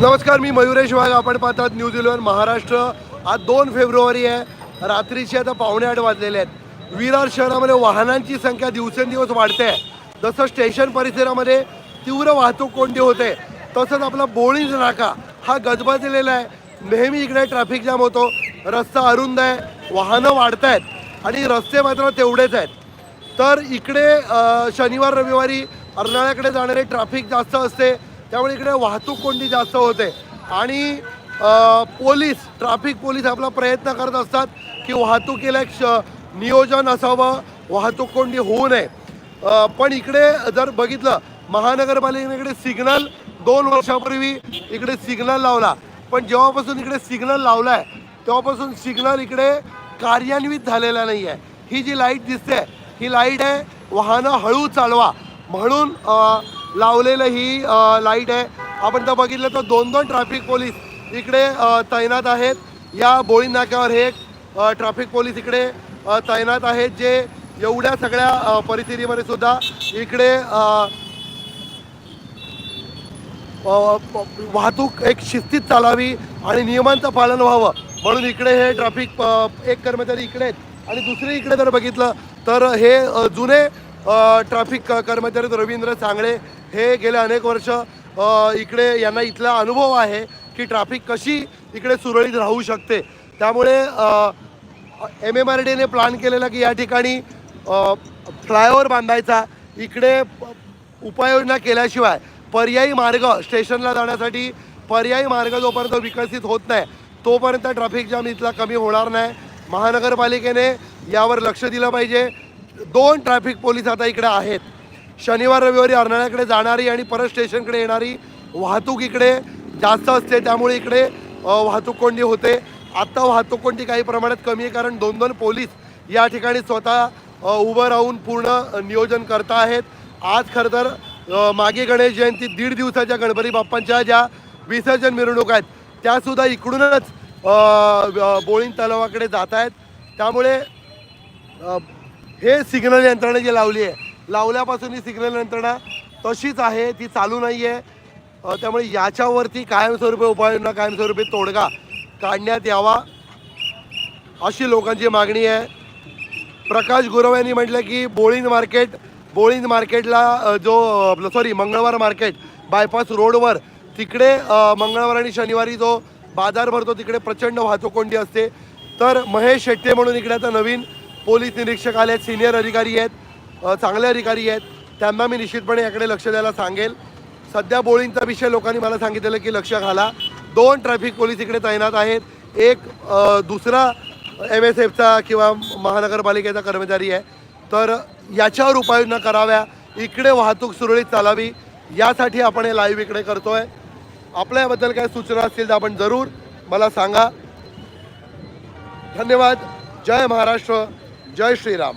नमस्कार मी मयुरेश वाघ. आपण पाहतात न्यूज इलेव्हन महाराष्ट्र. आज दोन फेब्रुवारी आहे. रात्रीचे आता पावणे आठ वाजलेले आहेत. विरार शहरामध्ये वाहनांची संख्या दिवसेंदिवस वाढते. आहे जसं स्टेशन परिसरामध्ये तीव्र वाहतूक कोंडी होते तसंच आपला बोळीज नाका हा गजबजलेला आहे. नेहमी इकडे ट्रॅफिक जाम होतो. रस्ता अरुंद आहे. वाहनं वाढत आहेत. आणि रस्ते मात्र तेवढेच आहेत. तर इकडे शनिवार रविवारी अर्नाळ्याकडे जाणारे ट्रॅफिक जास्त असते. त्यामुळे इकडे वाहतूक कोंडी जास्त होते. आणि पोलीस ट्रॅफिक पोलीस आपला प्रयत्न करत असतात की वाहतुकीला एक नियोजन असावं वाहतूक कोंडी होऊ नये. पण इकडे जर बघितलं महानगरपालिकेने इकडे सिग्नल दोन वर्षापूर्वी इकडे सिग्नल लावला. पण जेव्हापासून इकडे सिग्नल लावला आहे तेव्हापासून सिग्नल इकडे कार्यान्वित झालेला नाही आहे ही जी लाइट दिसते ही लाइट आहे वाहनं हळू चालवा. म्हणून लावलेलं ही लाइट आहे. आपण तर बघितलं तर दोन दोन ट्रॅफिक पोलीस इकडे तैनात आहेत. या बोळी नाक्यावर हे एक ट्रॅफिक पोलीस इकडे तैनात आहेत जे एवढ्या सगळ्या परिस्थितीमध्ये सुद्धा इकडे वाहतूक एक शिस्तीत चालावी आणि नियमांचं पालन व्हावं. म्हणून इकडे हे ट्रॅफिक एक कर्मचारी इकडे आहेत. आणि दुसरे इकडे जर बघितलं तर हे जुने ट्रॅफिक क- कर्मचारी रवींद्र चांगळे हे गेले अनेक वर्ष. इकडे यांना इथला अनुभव आहे की ट्रॅफिक कशी इकडे सुरळीत राहू शकते. त्यामुळे एम एम आर डीने प्लॅन केलेला की या ठिकाणी फ्लायओव्हर बांधायचा. इकडे उपाययोजना केल्याशिवाय पर्यायी मार्ग स्टेशनला जाण्यासाठी पर्यायी मार्ग जोपर्यंत विकसित होत नाही तोपर्यंत ट्रॅफिक जाम इथला कमी होणार नाही. महानगरपालिकेने यावर लक्ष दिलं पाहिजे. दोन ट्रॅफिक पोलीस आता इकडे आहेत. शनिवार रविवारी अर्नाळ्याकडे जाणारी आणि परत स्टेशनकडे येणारी वाहतूक इकडे जास्त असते त्यामुळे इकडे वाहतूक कोंडी होते. आत्ता वाहतूक कोंडी काही प्रमाणात कमी आहे कारण दोन दोन पोलीस या ठिकाणी स्वतः उभं राहून पूर्ण नियोजन करत आहेत. आज खरं तर मागे गणेश जयंती दीड दिवसाच्या गणपती बाप्पांच्या ज्या विसर्जन मिरवणूक आहेत त्यासुद्धा इकडूनच अ, बोळीन तलावाकडे जात आहेत. त्यामुळे हे सिग्नल यंत्रणा जी लावली आहे लावल्यापासून ही सिग्नल यंत्रणा तशीच आहे ती चालू नाही आहे त्यामुळे याच्यावरती कायमस्वरूपी उपाययोजना कायमस्वरूपी तोडगा काढण्यात यावा अशी लोकांची मागणी आहे. प्रकाश गुरव यांनी म्हटलं की बोळीन मार्केट बोळीन मार्केटला जो आपलं सॉरी मंगळवार मार्केट बायपास रोडवर तिकडे मंगळवार आणि शनिवारी जो बाजार भरतो तिकडे प्रचंड वाहतूक कोंडी असते. तर महेश शेट्टे म्हणून इकडे आता नवीन पोलीस निरीक्षक आले आहेत सिनियर अधिकारी आहेत चांगले अधिकारी आहेत. त्यांना मी निश्चितपणे याकडे लक्ष द्यायला सांगेल. सध्या बोळींचा विषय लोकांनी मला सांगितलेलं की लक्ष घाला. दोन ट्रॅफिक पोलीस इकडे तैनात आहेत. एक दुसरा एम एस एफचा किंवा महानगरपालिकेचा कर्मचारी आहे. तर याच्यावर उपाययोजना कराव्या. इकडे वाहतूक सुरळीत चालावी. यासाठी आपण हे लाईव्ह इकडे करतो आहे आपल्याबद्दल काय सूचना असतील तर आपण जरूर मला सांगा. धन्यवाद. जय महाराष्ट्र. जय श्रीराम